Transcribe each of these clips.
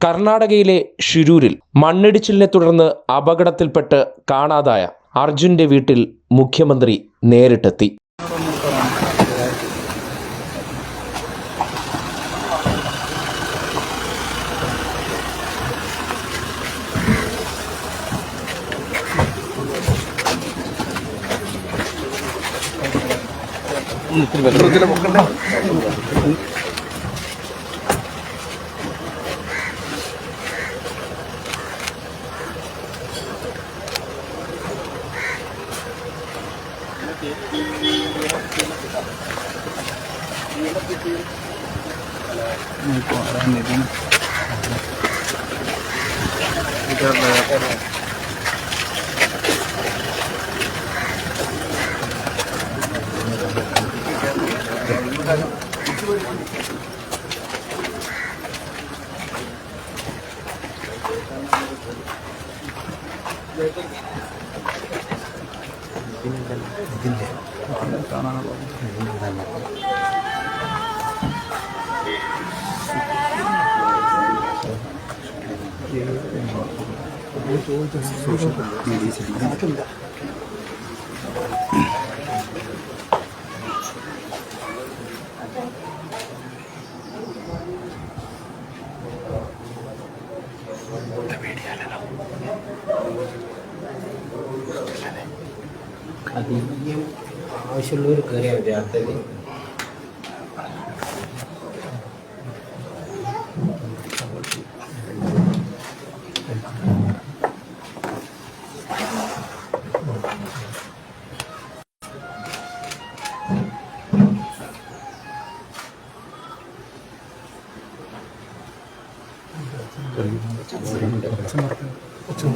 കർണാടകയിലെ ഷിരൂരിൽ മണ്ണിടിച്ചിലിനെ തുടർന്ന് അപകടത്തിൽപ്പെട്ട് കാണാതായ അർജുന്റെ വീട്ടിൽ മുഖ്യമന്ത്രി നേരിട്ടെത്തി. इधर लगाकर दिन दिन दिन दिन दिन दिन दिन दिन दिन दिन അധികം ആവശ്യമുള്ളവർ കയറിയാൽ മതി. അടുത്തത്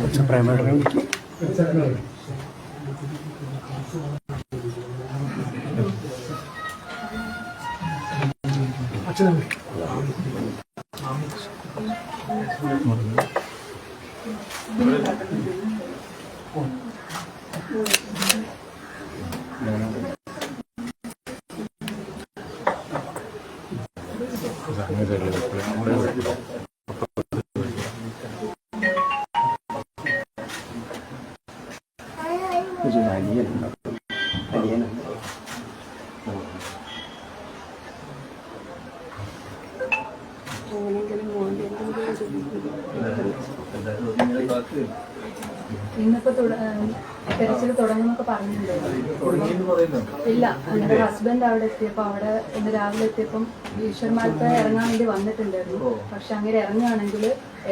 अच्छा प्राइमरी अच्छा Thank. ഇന്നിപ്പോ തെരച്ചിൽ തുടങ്ങുന്നൊക്കെ പറഞ്ഞിട്ടുണ്ടായിരുന്നു ഇല്ല എന്റെ ഹസ്ബൻഡ് അവിടെ എത്തിയപ്പോ അവിടെ ഇന്ന് രാവിലെ എത്തിയപ്പം ഈശ്വരന്മാർക്ക് ഇറങ്ങാൻ വേണ്ടി വന്നിട്ടുണ്ടായിരുന്നു. പക്ഷെ അങ്ങനെ ഇറങ്ങുകയാണെങ്കിൽ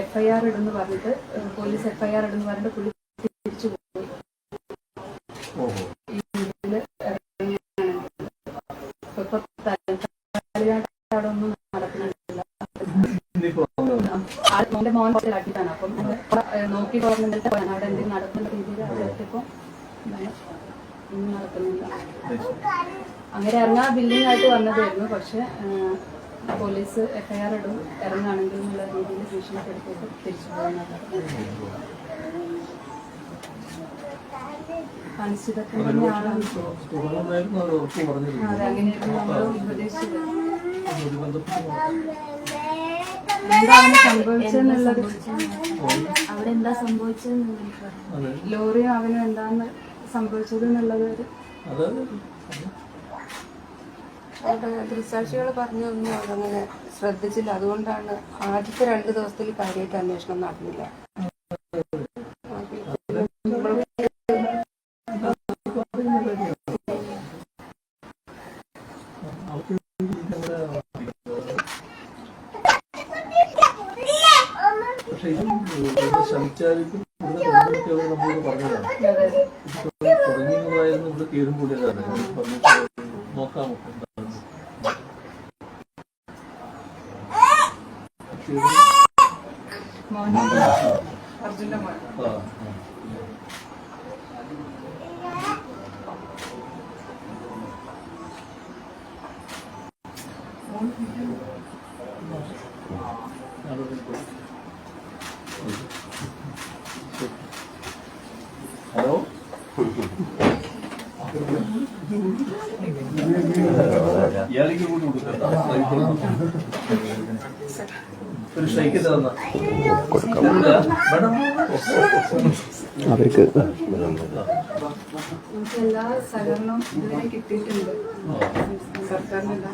എഫ്ഐആർ ഇടുന്ന് പറഞ്ഞിട്ട് പോലീസ് എഫ്ഐആർ ഇടുന്ന് പറഞ്ഞിട്ട് പുള്ളി മോന്റെ മോൻ കുറച്ച് കാട്ടിട്ടാണ് അപ്പം നോക്കി ഗവൺമെന്റ് അവിടെ എന്തെങ്കിലും നടക്കുന്ന രീതിയിൽ അവിടെ എത്തിയപ്പോ എന്താണ് ഒന്നും നടക്കുന്നില്ല അങ്ങനെ ഇറങ്ങാൻ ബില്ലിംഗ് ആയിട്ട് വന്നതായിരുന്നു. പക്ഷെ പോലീസ് എഫ്ഐആർ ഇടും. ഇറങ്ങുകയാണെങ്കിൽ എന്നുള്ള രീതിയിൽ ഭീഷണിപ്പെടുത്തിയിട്ട് തിരിച്ചു പോകുന്നതാണ് അനിശ്ചിതത്വം തന്നെയാണ്. അതെ അങ്ങനെയായിരുന്നു നമ്മൾ ഉപദേശിച്ചത്. എന്താണ് സംഭവിച്ചെന്നുള്ളത്? അവിടെ എന്താ സംഭവിച്ചതെന്ന് എനിക്ക് പറയാം ലോറിയും അവനും എന്താണ് സംഭവിച്ചത് എന്നുള്ളത് ദൃക്സാക്ഷികൾ പറഞ്ഞൊന്നും അതങ്ങനെ ശ്രദ്ധിച്ചില്ല. അതുകൊണ്ടാണ് ആദ്യത്തെ രണ്ട് ദിവസത്തിൽ കാര്യമായിട്ട് അന്വേഷണം നടന്നില്ല. ശ്രമിച്ചാലും ഇവിടെ നമ്മളോട് പറഞ്ഞതാണ്. തുടങ്ങിയതായിരുന്നു ഇവിടെ തീരും കൂടിയതാണ്. പറഞ്ഞിട്ട് നോക്കാം എന്താണ്. മോൻ അർജുന്റെ മോൻ ആ, ആ. ഹലോ ഇയാൾക്ക് കൂടി കൊടുക്കണ്ട ഒരു ഷെയ്ക്ക് തന്ന. അവർക്ക് എല്ലാ സഹകരണവും ഇതുവരെ കിട്ടിയിട്ടുണ്ട്. സർക്കാരിന് എല്ലാ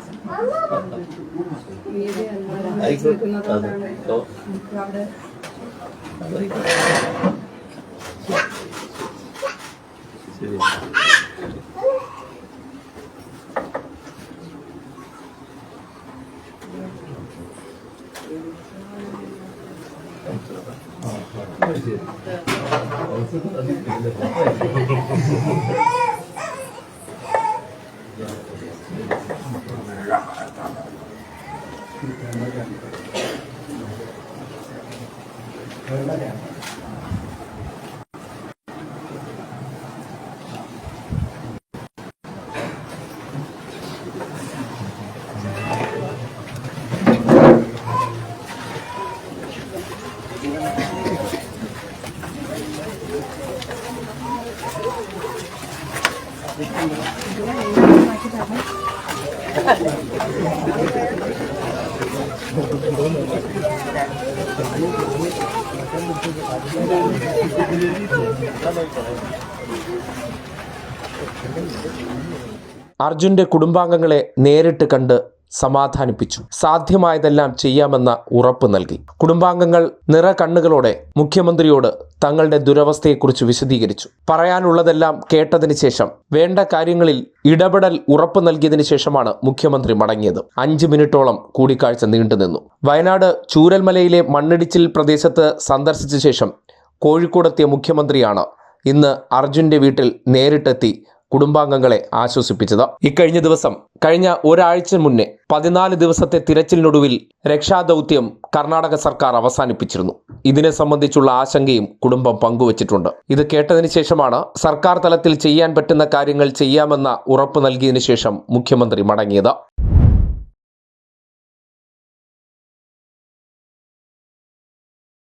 നമുക്ക് അവിടെ ശരി. 啊，谢谢。我是到那边的，对。അർജുന്റെ കുടുംബാംഗങ്ങളെ നേരിട്ട് കണ്ട് സമാധാനിപ്പിച്ചു. സാധ്യമായതെല്ലാം ചെയ്യാമെന്ന ഉറപ്പ് നൽകി. കുടുംബാംഗങ്ങൾ നിറ കണ്ണുകളോടെ മുഖ്യമന്ത്രിയോട് തങ്ങളുടെ ദുരവസ്ഥയെക്കുറിച്ച് വിശദീകരിച്ചു. പറയാനുള്ളതെല്ലാം കേട്ടതിന് ശേഷം വേണ്ട കാര്യങ്ങളിൽ ഇടപെടൽ ഉറപ്പ് നൽകിയതിനു ശേഷമാണ് മുഖ്യമന്ത്രി മടങ്ങിയത്. അഞ്ച് മിനിറ്റോളം കൂടിക്കാഴ്ച നീണ്ടുനിന്നു. വയനാട് ചൂരൽമലയിലെ മണ്ണിടിച്ചിൽ പ്രദേശത്ത് സന്ദർശിച്ച ശേഷം കോഴിക്കോടെത്തിയ മുഖ്യമന്ത്രിയാണ് ഇന്ന് അർജുന്റെ വീട്ടിൽ നേരിട്ടെത്തി കുടുംബാംഗങ്ങളെ ആശ്വസിപ്പിച്ചത്. ഇക്കഴിഞ്ഞ ദിവസം കഴിഞ്ഞ ഒരാഴ്ച മുന്നേ പതിനാല് ദിവസത്തെ തിരച്ചിലിനൊടുവിൽ രക്ഷാദൗത്യം കർണാടക സർക്കാർ അവസാനിപ്പിച്ചിരുന്നു. ഇതിനെ സംബന്ധിച്ചുള്ള ആശങ്കയും കുടുംബം പങ്കുവച്ചിട്ടുണ്ട്. ഇത് കേട്ടതിന് ശേഷമാണ് സർക്കാർ തലത്തിൽ ചെയ്യാൻ പറ്റുന്ന കാര്യങ്ങൾ ചെയ്യാമെന്ന ഉറപ്പ് നൽകിയതിനു ശേഷം മുഖ്യമന്ത്രി മടങ്ങിയത്.